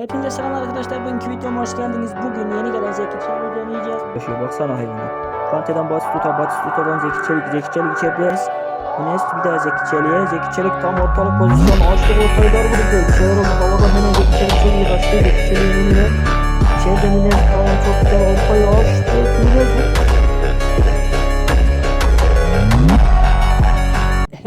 Hepinize selam arkadaşlar. Bugünkü videoma hoş geldiniz. Bugün yeni gelen Zeki Çelik'i deneyeceğiz. Şöyle baksana hayvana. Kanteden Batistuta, Batistuta'dan Zeki Çelik, Zeki Çelik içerideyiz. Enes bir daha Zeki Çelik'e. Zeki Çelik tam ortalık pozisyon. Açtı ortayı dar. Bir şeyler oldu. Havadan hemen Zeki Çelik iyi kaçtı. Zeki Çelik'in önüne. İçeriden Enes tamam çok güzel ortayı açtı. Enes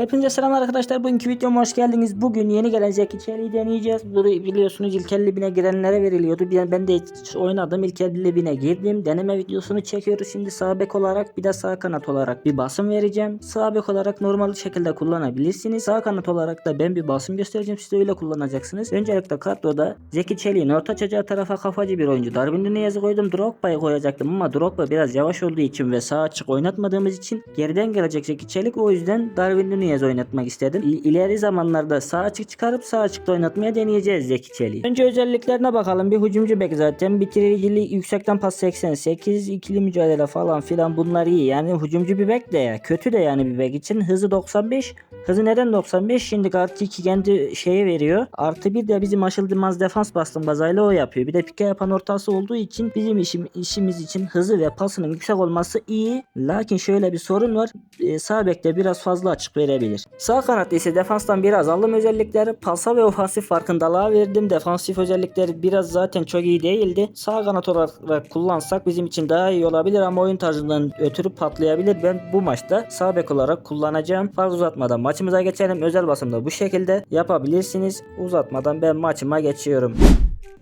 Hepinize selam arkadaşlar. Bugünkü videoma hoş geldiniz. Bugün yeni gelen Zeki Çelik'i deneyeceğiz. Bunu biliyorsunuz İlkel Libi'ne girenlere veriliyordu. Ben, de oynadım. İlkel Libi'ne girdim. Deneme videosunu çekiyoruz. Şimdi sağ bek olarak bir de sağ kanat olarak bir basım vereceğim. Sağ bek olarak normal şekilde kullanabilirsiniz. Sağ kanat olarak da ben bir basım göstereceğim. Siz de öyle kullanacaksınız. Öncelikle kadroda Zeki Çelik'in orta çocuğa tarafa kafacı bir oyuncu. Darwin Nunez'i koydum. Drogba'yı koyacaktım ama Drogba biraz yavaş olduğu için ve sağ açık oynatmadığımız için geriden gelecek Zeki Çelik. O yüzden Darwin Nunez oynatmak istedim. İ- İleri zamanlarda sağ açık çıkarıp sağ açıkta oynatmaya deneyeceğiz Zeki Çelik'i. Önce özelliklerine bakalım. Bir hücumcu bek zaten. Bitiricilik yüksekten pas 88. ikili mücadele falan filan bunlar iyi. Yani hücumcu bir bek de ya. Kötü de yani bir bek için. Hızı 95. Hızı neden 95? Şimdi artı 2 kendi şeye veriyor. Artı bir de bizim aşıldırmaz defans bastım bazayla o yapıyor. Bir de pike yapan ortası olduğu için bizim işim, işimiz için hızı ve pasının yüksek olması iyi. Lakin şöyle bir sorun var. Ee, sağ bekte biraz fazla açık verebilir. Sağ kanatta ise defanstan biraz aldım özellikleri. Pasa ve ofansif farkındalığa verdim. Defansif özellikleri biraz zaten çok iyi değildi. Sağ kanat olarak kullansak bizim için daha iyi olabilir ama oyun tarzından ötürü patlayabilir. Ben bu maçta sağ bek olarak kullanacağım. Fazla uzatmadan maçımıza geçelim. Özel basımda bu şekilde yapabilirsiniz. Uzatmadan ben maçıma geçiyorum.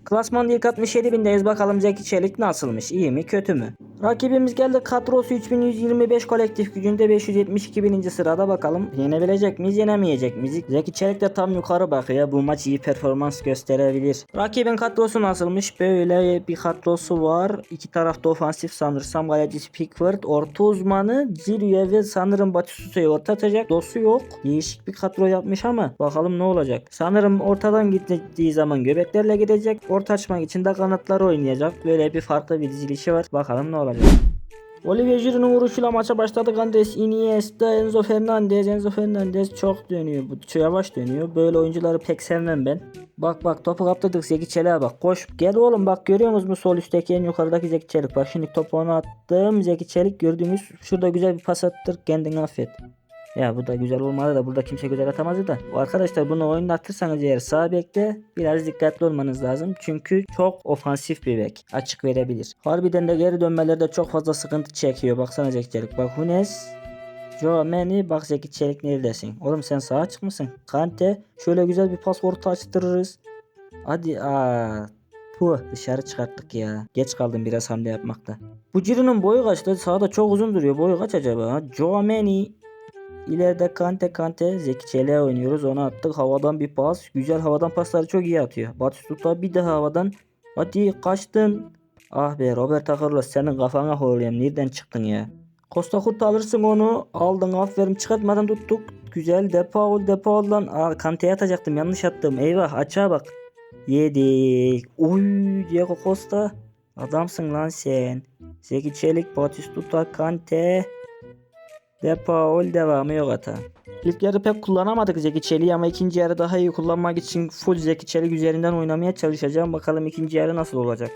Klasman ilk 67 bindeyiz. Bakalım Zeki Çelik nasılmış? İyi mi kötü mü? Rakibimiz geldi. Kadrosu 3125 kolektif gücünde 572 bininci sırada bakalım. Yenebilecek miyiz yenemeyecek miyiz? Zeki Çelik de tam yukarı bakıyor. Bu maç iyi performans gösterebilir. Rakibin kadrosu nasılmış? Böyle bir kadrosu var. İki tarafta ofansif sanırsam. Galecisi Pickford. Orta uzmanı Zirüye ve sanırım Batistuta'yı orta atacak. Dosu yok. Değişik bir kadro yapmış ama bakalım ne olacak. Sanırım ortadan gittiği zaman göbeklerle gidecek. Orta açmak için de kanatları oynayacak. Böyle bir farklı bir dizilişi var. Bakalım ne olacak. Olivier Giroud'un vuruşuyla maça başladık. Andres Iniesta, Enzo Fernandez. Enzo Fernandez çok dönüyor. Bu çok yavaş dönüyor. Böyle oyuncuları pek sevmem ben. Bak bak topu kaptırdık Zeki Çelik'e bak. Koş gel oğlum bak görüyor musunuz mu sol üstteki en yukarıdaki Zeki Çelik. Bak şimdi topu ona attım. Zeki Çelik gördüğünüz şurada güzel bir pas attır. Kendini affet. Ya bu da güzel olmadı da burada kimse güzel atamazdı da. Arkadaşlar bunu oynatırsanız eğer sağ bekte biraz dikkatli olmanız lazım. Çünkü çok ofansif bir bek. Açık verebilir. Harbiden de geri dönmelerde çok fazla sıkıntı çekiyor. Baksana Zeki Çelik. Bak Hunes. Joe Meni bak Zeki Çelik neredesin? Oğlum sen sağa çıkmışsın. Kante şöyle güzel bir pas orta açtırırız. Hadi aa. Puh dışarı çıkarttık ya. Geç kaldım biraz hamle yapmakta. Bu Ciro'nun boyu kaçtı? Sağda çok uzun duruyor. Boyu kaç acaba? Joe Meni İleride Kante Kante Zeki Çelik'e oynuyoruz. Ona attık. Havadan bir pas. Güzel havadan pasları çok iyi atıyor. Batistuta bir daha havadan. Hadi kaçtın. Ah be Robert Carlos senin kafana horlayayım. Nereden çıktın ya? Costa Curta alırsın onu. Aldın aferin çıkartmadan tuttuk. Güzel Depaul Depaul'dan. Aa Kante'ye atacaktım yanlış attım. Eyvah açığa bak. Yedik. Uy Diego Costa. Adamsın lan sen. Zeki Çelik, Batistuta, Kante. Depaul devamı yok hata. İlk yarı pek kullanamadık Zeki Çelik'i ama ikinci yarı daha iyi kullanmak için full Zeki Çelik üzerinden oynamaya çalışacağım. Bakalım ikinci yarı nasıl olacak.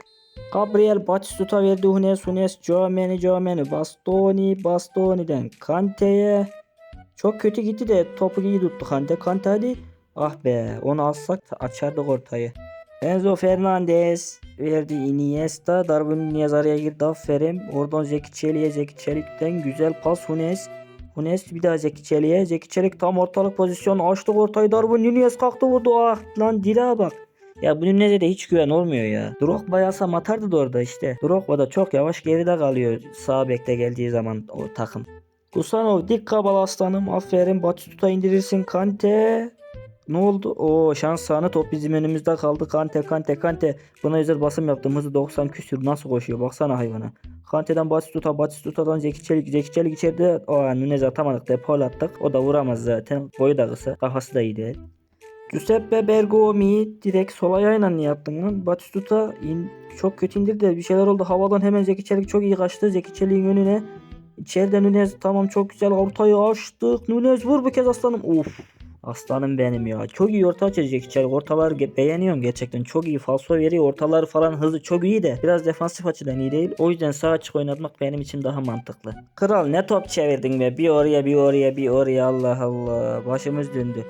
Gabriel Batistuta verdi Hunes Hunes Giovanni Giovanni Bastoni Bastoni'den Kante'ye çok kötü gitti de topu iyi tuttu Kante Kante hadi ah be onu alsak açardık ortayı Enzo Fernandez verdi Iniesta. Darwin Nunez araya girdi. Aferin. Oradan Zeki Çelik'e. Zeki Çelik'ten güzel pas. Hunes. Hunes bir daha Zeki Çelik'e. Zeki Çelik tam ortalık pozisyon. Açtı ortayı. Darwin Nunez kalktı vurdu. Ah lan direğe bak. Ya bu Nunez'e de hiç güven olmuyor ya. Drogba yasam atardı da orada işte. Drogba da çok yavaş geride kalıyor sağ bekte geldiği zaman o takım. Kusanov dik kabal aslanım. Aferin. Batistuta indirirsin. Kante. Ne oldu? O şans sahne top bizim önümüzde kaldı. Kante Kante Kante. Buna özel basım yaptım. Hızı 90 küsür. Nasıl koşuyor? Baksana hayvana. Kante'den Batistuta, Batistuta'dan Zeki Çelik. Zeki Çelik içeride. Aa Nunez atamadık. Depol attık. O da vuramaz zaten. Boyu da kısa. Kafası da iyi değil. Giuseppe Bergomi direkt sol ayağıyla niye yaptın lan? Batistuta in, çok kötü indirdi de bir şeyler oldu. Havadan hemen Zeki Çelik çok iyi kaçtı. Zeki Çelik'in önüne. İçeride Nunez tamam çok güzel ortayı açtık. Nunez vur bu kez aslanım. Of. Aslanım benim ya. Çok iyi orta açacak içeri. Ortaları ge- beğeniyorum gerçekten. Çok iyi falso veriyor. Ortaları falan hızı çok iyi de. Biraz defansif açıdan iyi değil. O yüzden sağ açık oynatmak benim için daha mantıklı. Kral ne top çevirdin be. Bir oraya bir oraya bir oraya. Allah Allah. Başımız döndü.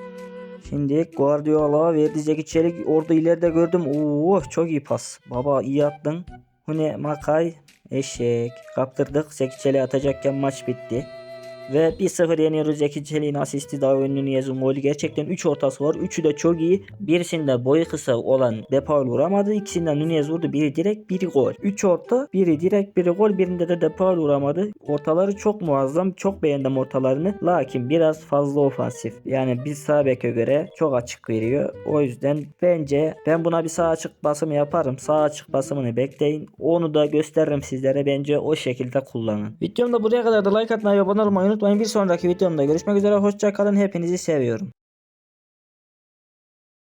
Şimdi Guardiola verdi Zeki Çelik. Orada ileride gördüm. Oo çok iyi pas. Baba iyi attın. Hune Makay eşek. Kaptırdık. Zeki Çelik'e atacakken maç bitti. Ve 1-0 yeniyoruz. Zeki Çelik'in asisti daha ünlü Niyaz'ın golü. Gerçekten 3 ortası var. Üçü de çok iyi. Birisinde boyu kısa olan Depaul vuramadı. İkisinden Nunez vurdu. Biri direkt biri gol. 3 orta. Biri direkt biri gol. Birinde de Depaul vuramadı. Ortaları çok muazzam. Çok beğendim ortalarını. Lakin biraz fazla ofansif. Yani bir sağ beke göre çok açık veriyor. O yüzden bence ben buna bir sağ açık basımı yaparım. Sağ açık basımını bekleyin. Onu da gösteririm sizlere. Bence o şekilde kullanın. Videomda buraya kadar da like atmayı abone olmayı. Bir sonraki videomda görüşmek üzere. Hoşça kalın. Hepinizi seviyorum.